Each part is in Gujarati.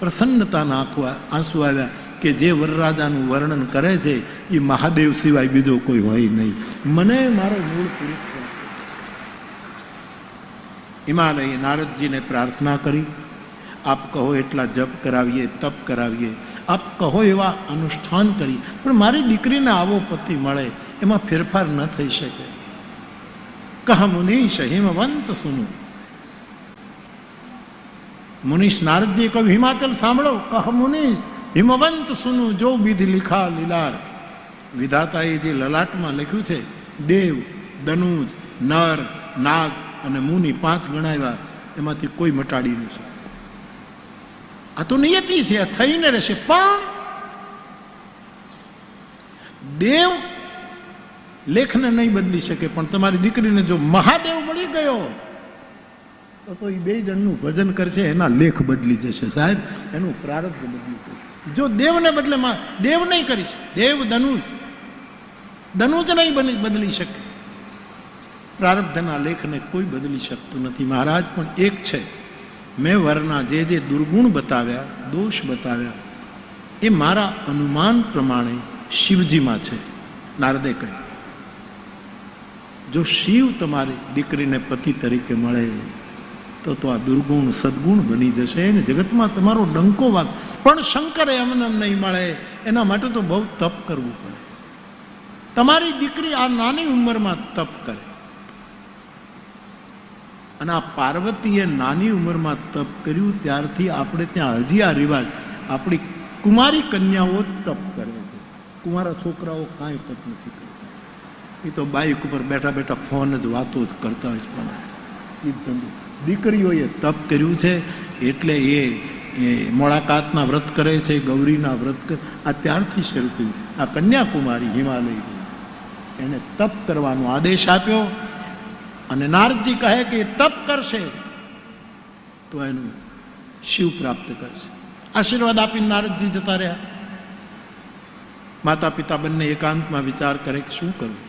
પ્રસન્નતાના આંખો આંસુ આવ્યા કે જે વરરાજાનું વર્ણન કરે છે, એ મહાદેવ સિવાય બીજો કોઈ હોય નહીં. મને મારો મૂળ પુરુષ છે. હિમાલયે નારદજીને પ્રાર્થના કરી, આપ કહો એટલા જપ કરાવીએ, તપ કરાવીએ. આપ કહો એવા અનુષ્ઠાન કરી. પણ મારી દીકરીને આવો પતિ મળે, એમાં ફેરફાર ન થઈ શકે. કહ મુનિ હિમવંત સુનું. મુનીશ નારદજી કહ્યું, હિમાચલ સાંભળો. કહ, મુનીશ, હિમવંત સુનું જો વિધિ લિખા લીલાર. વિધાતાએ જે લલાટમાં લખ્યું છે, દેવ દનુજ નર, નાગ અને મુનિ પાંચ ગણાવ્યા, એમાંથી કોઈ મટાડી ન શકે. આ તો નિયતિ છે થઈને રહેશે. પણ દેવ લેખને નહીં બદલી શકે, પણ તમારી દીકરીને જો મહાદેવ મળી ગયો તો એ બે જણનું ભજન કરશે, એના લેખ બદલી જશે સાહેબ. એનું પ્રારબ્ધ બદલી જશે. જો દેવને બદલે માં, દેવ નહીં કરી શકે. દેવ ધનુજ ધનુજ નહીં બની, બદલી શકે. પ્રારબ્ધના લેખને કોઈ બદલી શકતું નથી. મહારાજ, પણ એક છે. મેં વરના જે જે દુર્ગુણ બતાવ્યા, દોષ બતાવ્યા, એ મારા અનુમાન પ્રમાણે શિવજીમાં છે. નારદે કહ્યું, જો શિવ તમારી દીકરીને પતિ તરીકે મળે તો તો આ દુર્ગુણ સદગુણ બની જશે અને જગતમાં તમારો ડંકો વાગ. પણ શંકરે એમ નહીં મળે. એના માટે તો બહુ તપ કરવું પડે. તમારી દીકરી આ નાની ઉંમરમાં તપ કરે. અને આ પાર્વતીએ નાની ઉંમરમાં તપ કર્યું, ત્યારથી આપણે ત્યાં હજી આ રિવાજ. આપણી કુમારી કન્યાઓ તપ કરે છે. કુમારા છોકરાઓ કાંઈ તપ નથી કરતા. એ તો બાઈક ઉપર બેઠા બેઠા ફોન જ વાતો જ કરતા હોય છે પણ. એ ધંધો. દીકરીઓએ તપ કર્યું છે, એટલે એ મોળાકાતના વ્રત કરે છે, ગૌરીના વ્રત આ ત્યારથી શરૂ થયું. આ કન્યાકુમારી હિમાલય એને તપ કરવાનો આદેશ આપ્યો અને નારદજી કહે કે તપ કરશે તો એનું શિવ પ્રાપ્ત કરશે. આશીર્વાદ આપીને નારદજી જતા રહ્યા. માતા પિતા બંને એકાંતમાં વિચાર કરે કે શું કરવું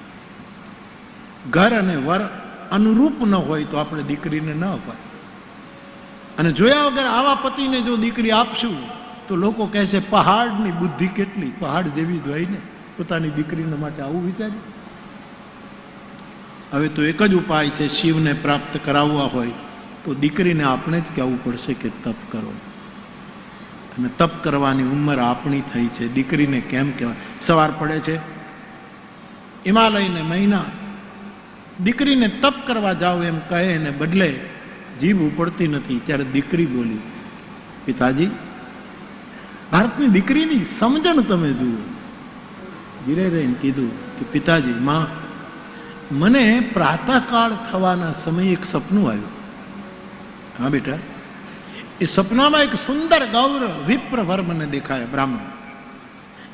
ઘર અને વર અનુરૂપ ન હોય તો આપણે દીકરીને ન અપાય. અને જોયા વગર આવા પતિને જો દીકરી આપશું, તો લોકો કહેશે પહાડની બુદ્ધિ કેટલી? પહાડ જેવી જ ને. પોતાની દીકરીને માટે આવું વિચાર્યું. હવે તો એક જ ઉપાય છે, શિવને પ્રાપ્ત કરાવવા હોય, તો દીકરીને આપણે જ કહેવું પડશે કે તપ કરો. અને તપ કરવાની ઉંમર આપણી થઈ છે. દીકરીને કેમ કહેવાય? સવાર પડે છે. હિમાલયને મહિના દીકરીને તપ કરવા જાઓ એમ કહે એને બદલે જીભ ઉપડતી નથી, ત્યારે દીકરી બોલી, પિતાજી, ભારતની દીકરીની સમજણ તમે જુઓ. ધીરે રહીને કીધું કે, પિતાજી, માં, મને પ્રાતઃકાળ થવાના સમયે એક સપનું આવ્યું. હા બેટા. એ સપનામાં એક સુંદર ગૌર વિપ્ર વર મને દેખાયા, બ્રાહ્મણ.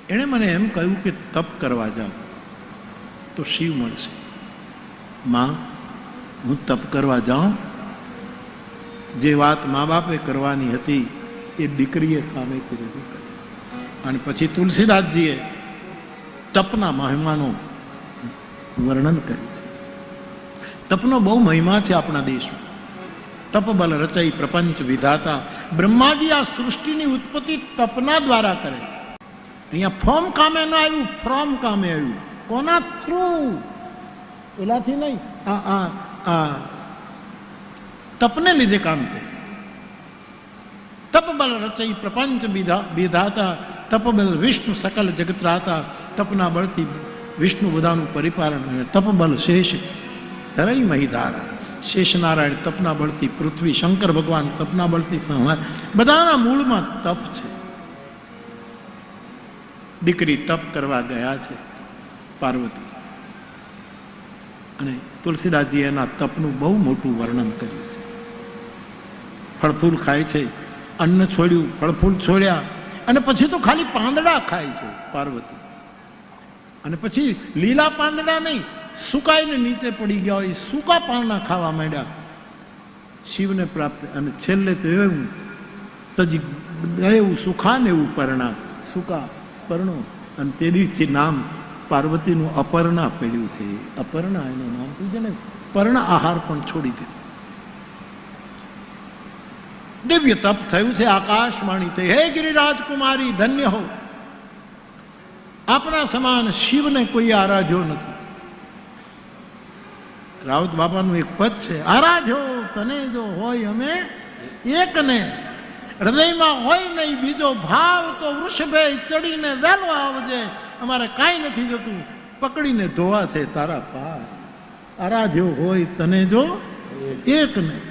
એણે મને એમ કહ્યું કે, તપ કરવા જાઓ. તો શિવ મળશે. માં હું તપ કરવા જાઉં? જે વાત મા બાપે કરવાની હતી, એ દીકરીએ સામેથી રજૂ કરી. અને પછી તુલસીદાસજીએ તપના મહિમાનું વર્ણન કર્યું છે. તપનો બહુ મહિમા છે આપણા દેશમાં. તપબલ રચઈ પ્રપંચ વિધાતા. બ્રહ્માજી આ સૃષ્ટિની ઉત્પત્તિ તપના દ્વારા કરે છે. અહીંયા ફોર્મ કામે ન આવ્યું, ફ્રોમ કામે આવ્યું. કોના થ્રુ? ઓલાથી નહીં. આ આ આ. તપને લીધે કામ થયું તપબલ રચઈ પ્રપંચ બીધાતા. વિધાતા તપબલ વિષ્ણુ સકલ જગત રાતા. તપના બળથી વિષ્ણુ બધાનું પરિપાલન અને તપબલ શેષ ધરઈ મહિધારા શેષનારાયણ તપના બળથી પૃથ્વી, શંકર ભગવાન તપના બળથી સંહાર. બધાના મૂળમાં તપ છે. દીકરી તપ કરવા ગયા છે, પાર્વતી. અને તુલસીદાસજી એના તપનું બહુ મોટું વર્ણન કર્યું છે. ફળફૂલ ખાય છે, અન્ન છોડ્યું, ફળફૂલ છોડ્યા, અને પછી તો ખાલી પાંદડા ખાય છે પાર્વતી. અને પછી લીલા પાંદડા નહીં, સુકાઈને નીચે પડી ગયા હોય, સૂકા પાંદડા ખાવા માંડ્યા. શિવને પ્રાપ્ત, અને છેલ્લે તો એવું, તજી એવું સુખાને એવું પરણા સુકા પરણો, અને તે નામ પાર્વતીનું અપર્ણા પડ્યું છે. અપર્ણા એનું નામ થયું છે ને પર્ણ આહાર પણ છોડી દીધું. દિવ્ય તપ થયું છે આકાશવાણી તે. હે ગિરિરાજ ધન્ય હો. આપણા સમાન શિવને કોઈ આરાધ્યો નથી. રાઉત બાપાનું એક પદ છે, આરાધ્યો તને જો હોય અમે એકને, હૃદયમાં હોય નહીં બીજો ભાવ તો વૃષભે ચડીને વહેલો આવજે. અમારે કાંઈ નથી જતું. પકડીને ધોવા છે તારા પાર આરાધ્યો હોય તને જો એક નહીં.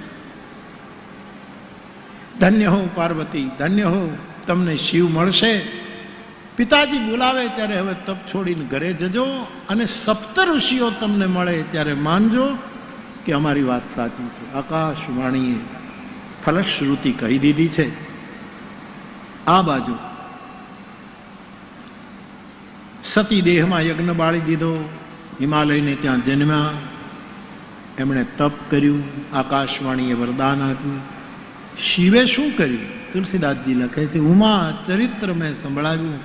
ધન્ય હો પાર્વતી, ધન્ય હો તમને શિવ મળશે. પિતાજી બોલાવે ત્યારે હવે તપ છોડીને ઘરે જજો અને સપ્ત ઋષિઓ તમને મળે ત્યારે માનજો કે અમારી વાત સાચી છે. આકાશવાણીએ ફલશ્રુતિ કહી દીધી છે. આ બાજુ સતી દેહમાં યજ્ઞ બાળી દીધો. હિમાલયને ત્યાં જન્મ્યા. એમણે તપ કર્યું, આકાશવાણીએ વરદાન આપ્યું. શિવે શું કર્યું? તુલસીદાસજી લખે છે, ઉમા, ચરિત્ર મેં સંભળાવ્યું,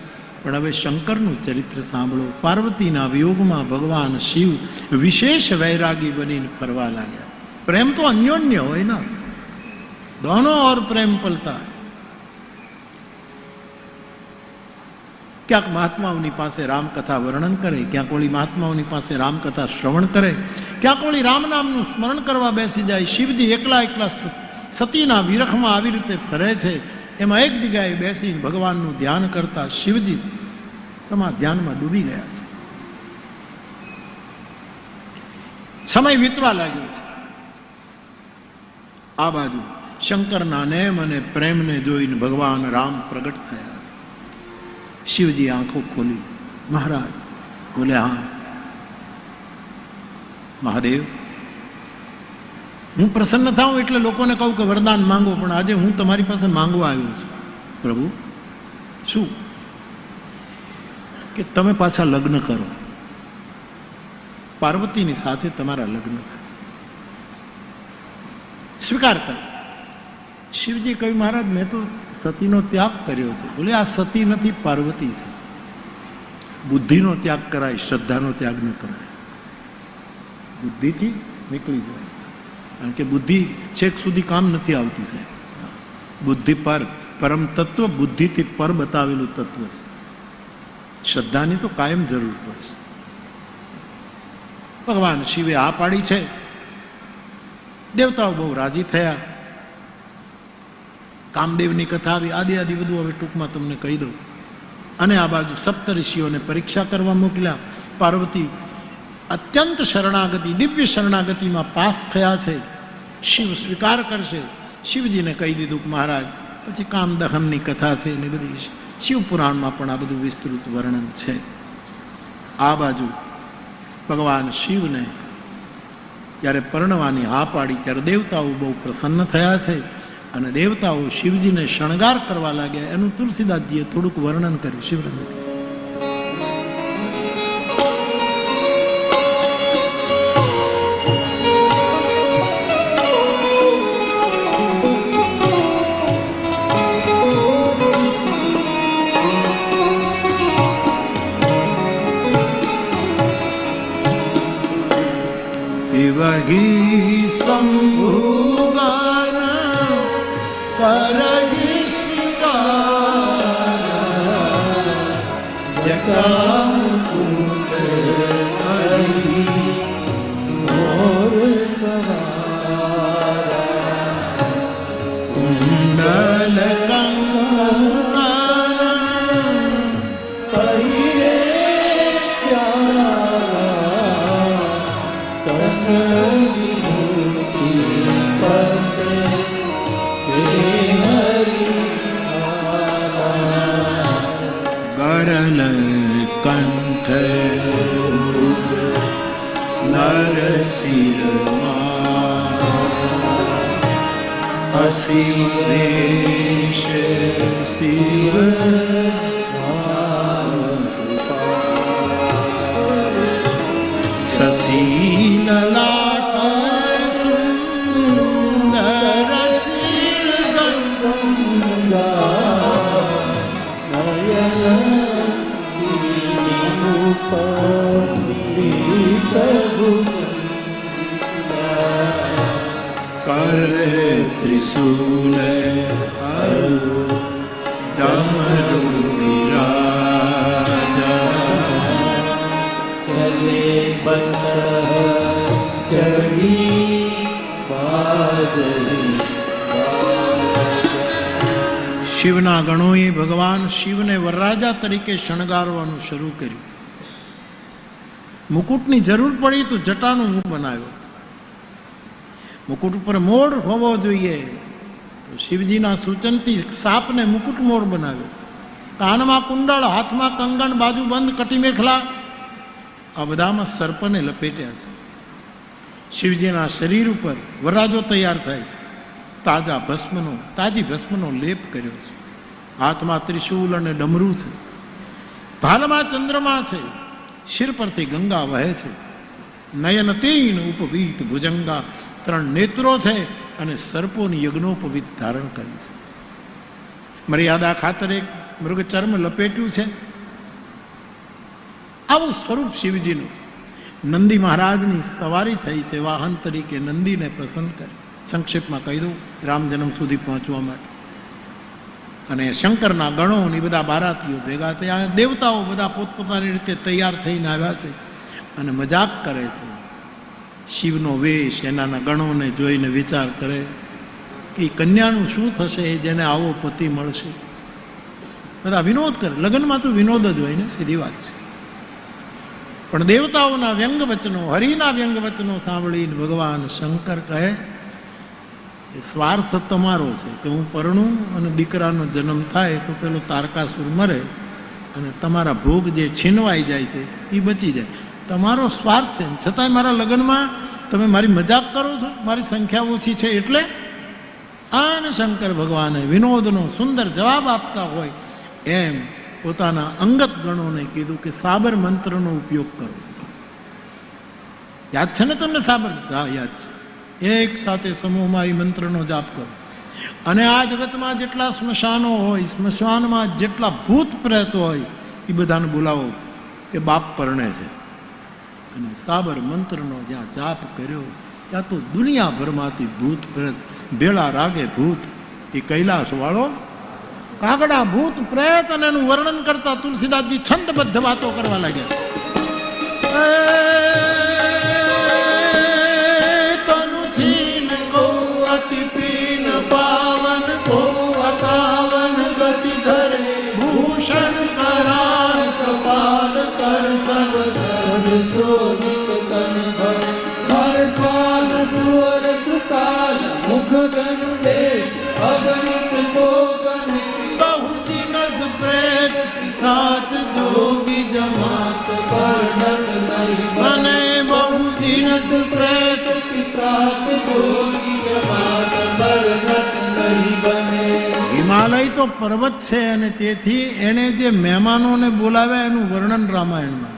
પણ હવે શંકરનું ચરિત્ર સાંભળો. પાર્વતીના વિયોગમાં ભગવાન શિવ વિશેષ વૈરાગી બનીને ફરવા લાગ્યા. પ્રેમ તો અન્યોન્ય હોય ને. દોનો ઓર પ્રેમ પલતા ક્યાંક મહાત્માઓની પાસે રામકથા વર્ણન કરે, ક્યાંક વળી મહાત્માઓની પાસે રામકથા શ્રવણ કરે, ક્યાંક વળી રામ નામનું સ્મરણ કરવા બેસી જાય, શિવજી એકલા એકલા સતીના વિરખમાં આવી રીતે ફરે છે, એમાં એક જગ્યાએ બેસીને ભગવાનનું ધ્યાન કરતા શિવજી સમા ધ્યાનમાં ડૂબી ગયા છે. સમય વીતવા લાગ્યો છે. આ બાજુ શંકરના નેમ અને પ્રેમને જોઈને ભગવાન રામ પ્રગટ થયા શિવજી આંખો ખોલી. મહારાજ બોલે, હા. મહાદેવ, હું પ્રસન્ન થાઉં એટલે લોકોને કહું કે વરદાન માંગો, પણ આજે હું તમારી પાસે માંગવા આવ્યો છું. પ્રભુ, શું? કે તમે પાછા લગ્ન કરો. પાર્વતીની સાથે તમારા લગ્ન સ્વીકાર કરો શિવજી કહ્યું, મહારાજ, મેં તો સતીનો ત્યાગ કર્યો છે. બોલે, આ સતી નથી, પાર્વતી છે. બુદ્ધિનો ત્યાગ કરાય, શ્રદ્ધાનો ત્યાગ ન કરાય. બુદ્ધિથી નીકળી જાય. કારણ કે બુદ્ધિ છેક સુધી કામ નથી આવતી, સાહેબ. બુદ્ધિ પર, પરમ તત્વ બુદ્ધિથી પર બતાવેલું તત્વ છે. શ્રદ્ધાની તો કાયમ જરૂર પડશે ભગવાન શિવે આ પાડી છે. દેવતાઓ બહુ રાજી થયા. કામદેવની કથા આવી. આદિ આદિ બધું હવે ટૂંકમાં તમને કહી દઉં. અને આ બાજુ સપ્ત ઋષિઓને પરીક્ષા કરવા મોકલ્યા. પાર્વતી, અત્યંત શરણાગતિ, દિવ્ય શરણાગતિમાં પાસ થયા છે. શિવ સ્વીકાર કરશે. શિવજીને કહી દીધું મહારાજ, પછી કામદહનની કથા છે ને બધી શિવ પુરાણમાં પણ આ બધું વિસ્તૃત વર્ણન છે. આ બાજુ ભગવાન શિવને જ્યારે પરણવાની હા પાડી, ત્યારે દેવતાઓ બહુ પ્રસન્ન થયા છે. અને દેવતાઓ શિવજીને શણગાર કરવા લાગ્યા. એનું તુલસીદાસજીએ થોડુંક વર્ણન કર્યું શિવરંગ અસિવ દેશ શિવના ગણોએ ભગવાન શિવને વરરાજા તરીકે શણગારવાનું શરૂ કર્યું. મુકુટની જરૂર પડી તો જટાનું મુખ બનાવ્યો. મુકુટ ઉપર મોર હોવો જોઈએ. તો શિવજીના સૂચનથી સાપને મુકુટ મોર બનાવ્યો. કાનમાં કુંડળ, હાથમાં કંગણ, બાજુ બંધ કટી મેખલા આ બધામાં સર્પને લપેટ્યા છે. શિવજીના શરીર ઉપર વરરાજો તૈયાર થાય છે. તાજા ભસ્મનો, તાજી ભસ્મનો લેપ કર્યો છે. હાથમાં ત્રિશૂલ અને ડમરું છે. ભાલમાં ચંદ્રમા છે. શિર પરથી ગંગા વહે છે. નયન તીન ઉપવીત ભુજંગા ત્રણ નેત્રો છે અને સર્પોની યજ્ઞોપવિત ધારણ કરી છે. મર્યાદા ખાતર એક મૃગચર્મ લપેટ્યું છે. આવું સ્વરૂપ શિવજીનું નંદી મહારાજની સવારી થઈ છે વાહન તરીકે નંદીને પસંદ કરી. સંક્ષેપમાં કહી દઉં, રામ જન્મ સુધી પહોંચવા માટે. અને શંકરના ગણો ને બધા બારાતીઓ ભેગા થયા દેવતાઓ બધા પોતપોતાની રીતે તૈયાર થઈને આવ્યા છે અને મજાક કરે છે. શિવનો વેશ એનાના ગણોને જોઈને વિચાર કરે કે કન્યાનું શું થશે જેને આવો પતિ મળશે. બધા વિનોદ કરે. લગ્નમાં તો વિનોદ જ હોય ને, સીધી વાત છે. પણ દેવતાઓના વ્યંગ વચનો, હરિના વ્યંગ વચનો સાંભળીને ભગવાન શંકર કહે, એ સ્વાર્થ તમારો છે કે હું પરણું અને દીકરાનો જન્મ થાય તો પેલો તારકાસુર મરે અને તમારા ભોગ જે છીનવાઈ જાય છે એ બચી જાય. તમારો સ્વાર્થ છે. છતાંય મારા લગ્નમાં તમે મારી મજાક કરો છો? મારી સંખ્યા ઓછી છે એટલે? આને શંકર ભગવાને વિનોદનો સુંદર જવાબ આપતા હોય, એમ પોતાના અંગત ગણોને કીધું કે સાબર મંત્રનો ઉપયોગ કરો. યાદ છે ને તમને સાબર? હા, યાદ છે. એક સાથે સમૂહમાં એ મંત્રનો જાપ કરો. અને આ જગતમાં જેટલા સ્મશાનો હોય, સ્મશાનમાં જેટલા ભૂત પ્રેત હોય, એ બધાને બોલાવો કે બાપ પરણે છે. અને સાબર મંત્રનો જ્યાં જાપ કર્યો, ત્યાં તો દુનિયાભરમાંથી ભૂત પ્રેત, ભેળા રાગે ભૂત, એ કૈલાસ વાળો કાગડા ભૂત પ્રેત અને એનું વર્ણન કરતા તુલસીદાસજી છંદબદ્ધ વાતો કરવા લાગ્યા. હિમાલય તો પર્વત છે અને તેથી એણે જે મહેમાનોને બોલાવ્યા એનું વર્ણન રામાયણમાં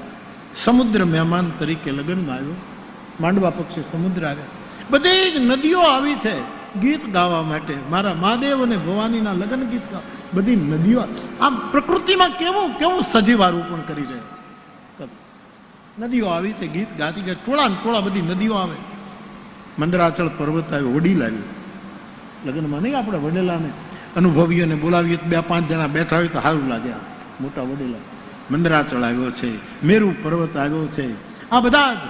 સમુદ્ર મહેમાન તરીકે લગ્નમાં આવ્યો. માંડવા પક્ષે સમુદ્ર આવ્યા. બધી જ નદીઓ આવી છે. ગીત ગાવા માટે મારા મહાદેવ અને ભવાનીના લગ્ન ગીત બધી નદીઓ આમ પ્રકૃતિમાં કેવું કેવું સજીવારૂપણ કરી રહ્યા છે. નદીઓ આવી છે, ગીત ગાતી ગયા. ટોળા ટોળા બધી નદીઓ આવે. મંદરાચળ પર્વત આવ્યો, વડીલ આવ્યો. લગ્નમાં નહીં, આપણે વડેલાને અનુભવીઓને બોલાવીએ તો બે પાંચ જણા બેઠા હોય તો સારું લાગે. મોટા વડેલા. મંદરાચળ આવ્યો છે, મેરુ પર્વત આવ્યો છે. આ બધા જ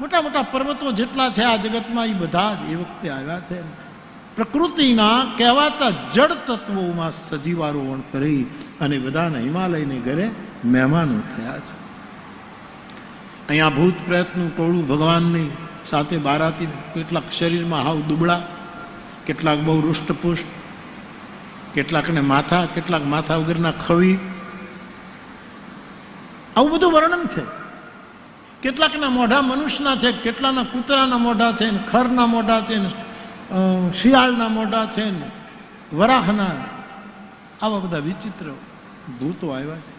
મોટા મોટા પર્વતો જેટલા છે આ જગતમાં એ બધા જ એ વખતે આવ્યા છે. પ્રકૃતિના કહેવાતા જળ તત્વોમાં સજીવારોહણ કરી અને બધાને હિમાલયને ઘરે મહેમાનો થયા છે. અહીંયા ભૂત પ્રયત્નનું ટોળું ભગવાનની સાથે બારાતી, કેટલાક શરીરમાં હાવ દુબળા, કેટલાક બહુ રૂષ્ટપુષ્ટ કેટલાકને માથા, કેટલાક માથા વગરના ખવી. આવું બધું વર્ણન છે. કેટલાકના મોઢા મનુષ્યના છે, કેટલાના કૂતરાના મોઢા છે ખરના મોઢા છે શિયાળના મોઢા છે વરાહના. આવા બધા વિચિત્ર ભૂતો આવ્યા છે.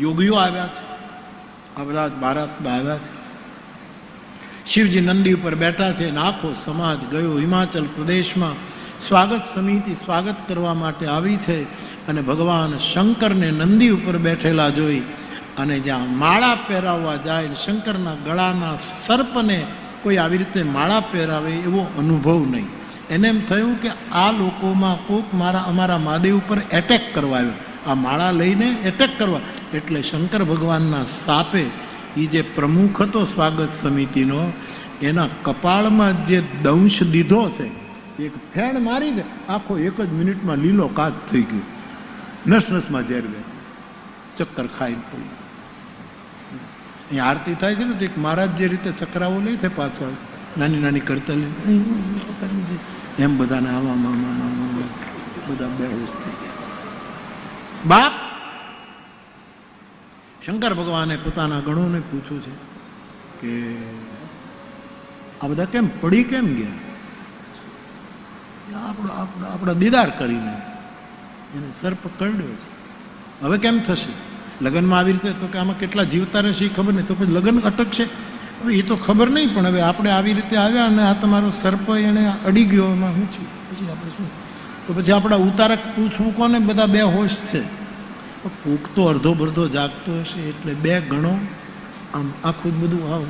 યોગીઓ આવ્યા છે. આ બધા ભારતમાં આવ્યા છે. શિવજી નંદી ઉપર બેઠા છે અને આખો સમાજ ગયો. હિમાચલ પ્રદેશમાં સ્વાગત સમિતિ સ્વાગત કરવા માટે આવી છે અને ભગવાન શંકરને નંદી ઉપર બેઠેલા જોઈ અને જ્યાં માળા પહેરાવવા જાય શંકરના ગળાના સર્પને કોઈ આવી રીતે માળા પહેરાવે એવો અનુભવ નહીં. એને એમ થયું કે આ લોકોમાં કોક મારા અમારા મહાદેવ ઉપર એટેક કરવા આવ્યો. આ માળા લઈને એટેક કરવા. એટલે શંકર ભગવાનના સાપે એ જે પ્રમુખ હતો સ્વાગત સમિતિનો, એના કપાળમાં જે દંશ દીધો છે એક ફેણ મારી દે આખો એક જ મિનિટમાં લીલો કાચ થઈ ગયો. નસ નસમાં ઝેર વે. ચક્કર ખાઈને પડી. અહીંયા આરતી થાય છે ને તો એક મહારાજ જે રીતે ચક્રાઓ લે છે પાછળ, નાની નાની કરતા એમ બધાને આવામાં બધા બેહોશ થઈ ગયા. બાપ! શંકર ભગવાને પોતાના ગણોને પૂછ્યું છે કે, આ બધા કેમ પડી કેમ ગયા? આપણો આપણો આપણા દીદાર કરીને એને સર્પ કરડ્યો છે. હવે કેમ થશે? લગ્નમાં આવી રીતે તો કે આમાં કેટલા જીવતા રહેશે એ ખબર નહીં. તો પછી લગ્ન અટકશે? હવે એ તો ખબર નહીં, પણ હવે આપણે આવી રીતે આવ્યા અને આ તમારો સર્પ એને અડી ગયો. એમાં હું છું? પછી આપણે શું? તો પછી આપણા ઉતારક પૂછવું કોને? બધા બે હોશ છે. કૂક તો અડધો બરધો જાગતો હશે એટલે બે ગણો આમ આખું બધું આવ.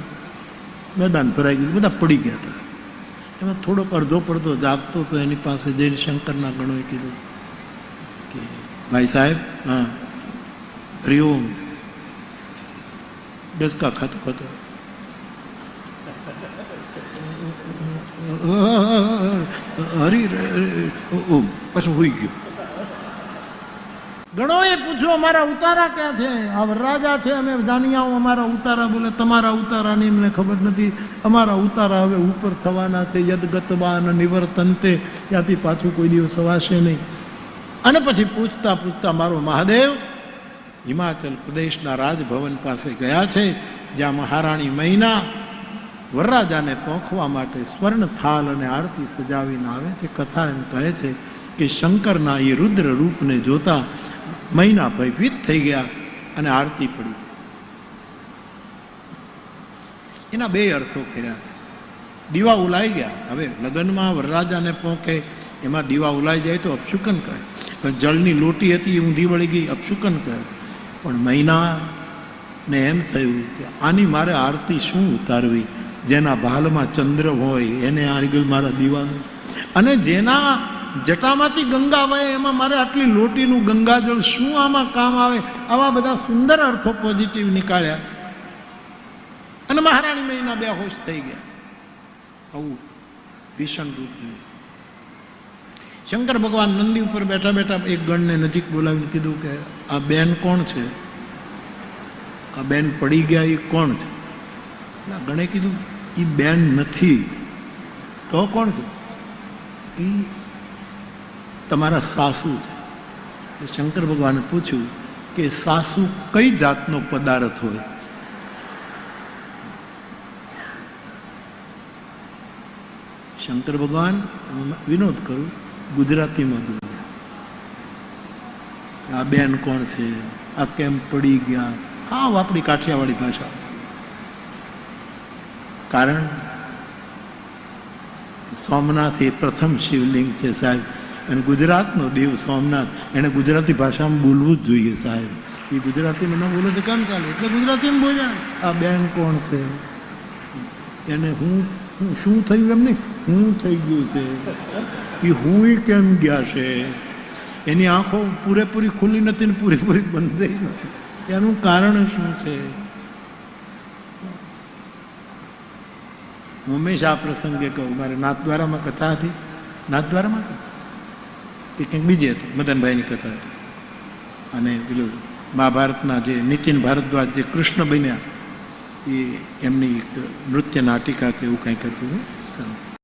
મેદાન ભરાઈ ગયું. બધા પડી ગયા હતા. એમાં થોડોક અડધો પડધો જાગતો તો એની પાસે જઈને શંકરના ગણોએ કીધું કે, ભાઈ સાહેબ, હા હરિઓમ ડસકા ખાતો ખાતો. હરી, ઓમ, પાછું હોઈ ગયું. ગણોએ પૂછ્યું, અમારા ઉતારા ક્યાં છે? આ વરરાજા છે, અમે દાનિયાઓ, અમારા ઉતારા બોલે, તમારા ઉતારાની એમને ખબર નથી. અમારા ઉતારા હવે ઉપર થવાના છે, યદગતવાન નિવર્તનતે. ત્યાંથી પાછું કોઈ દિવસ અવાશે નહીં. અને પછી પૂછતા પૂછતા મારો મહાદેવ હિમાચલ પ્રદેશના રાજભવન પાસે ગયા છે, જ્યાં મહારાણી મહિના વરરાજાને પહોંચવા માટે સ્વર્ણ થાલ અને આરતી સજાવીને આવે છે, કથા એમ કહે છે કે શંકરના એ રુદ્ર રૂપને જોતા મહિના ભયભીત થઈ ગયા અને આરતી પડી. એના બે અર્થો કર્યા છે. દીવા ઉલાઈ ગયા. હવે લગ્નમાં વરરાજાને પહોંચે એમાં દીવા ઉલાઈ જાય તો અપશુકન કહે. પણ જળની લોટી હતી એ ઊંધી વળી ગઈ, અપશુકન કહે. પણ મહિના ને એમ થયું કે આની મારે આરતી શું ઉતારવી? જેના ભાલમાં ચંદ્ર હોય, એને આગળ મારા દીવાનું. અને જેના જટામાંથી ગંગા વહે, એમાં મારે આટલી લોટીનું ગંગાજળ શું આમાં કામ આવે? આવા બધા સુંદર અર્થો પોઝિટિવ નીકાળ્યા. અને મહારાણી મહિના બે હોશ થઈ ગયા. આવું ભીષણ રૂપ. શંકર ભગવાન નંદી ઉપર બેઠા બેઠા એક ગણને નજીક બોલાવીને કીધું કે, આ બેન કોણ છે? આ બેન પડી ગયા એ કોણ છે? આ ગણે કીધું એ બેન નથી. તો કોણ છે? એ તમારા સાસુ છે. શંકર ભગવાને પૂછ્યું કે સાસુ કઈ જાતનો પદાર્થ હોય? શંકર ભગવાન વિનોદ કરું, ગુજરાતીમાં બોલ્યા આ બેન કોણ છે? આ કેમ પડી ગયા? હા આપણી કાઠિયાવાડી ભાષા. કારણ સોમનાથ એ પ્રથમ શિવલિંગ છે સાહેબ. અને ગુજરાતનો દેવ સોમનાથ. એને ગુજરાતી ભાષામાં બોલવું જ જોઈએ સાહેબ. એ ગુજરાતીમાં ન બોલે તો કેમ ચાલે? એટલે ગુજરાતીમાં બોલ્યા. આ બેન કોણ છે? એને હું હું શું થયું એમ નહીં? હું થઈ ગયું છે. એ હું કેમ ગયા છે? એની આંખો પૂરેપૂરી ખુલ્લી નથી ને પૂરેપૂરી બંધ થઈ નથી. એનું કારણ શું છે? હંમેશા આ પ્રસંગે કહું, મારે નાથદ્વારામાં કથા હતી. નાથદ્વારામાં? કે કંઈક બીજી હતી મદનભાઈની કથા હતી. અને પેલું મહાભારતના જે નીતિન ભારદ્વાજ જે કૃષ્ણ બન્યા, એ એમની એક નૃત્ય નાટિકા કે એવું કંઈક હતું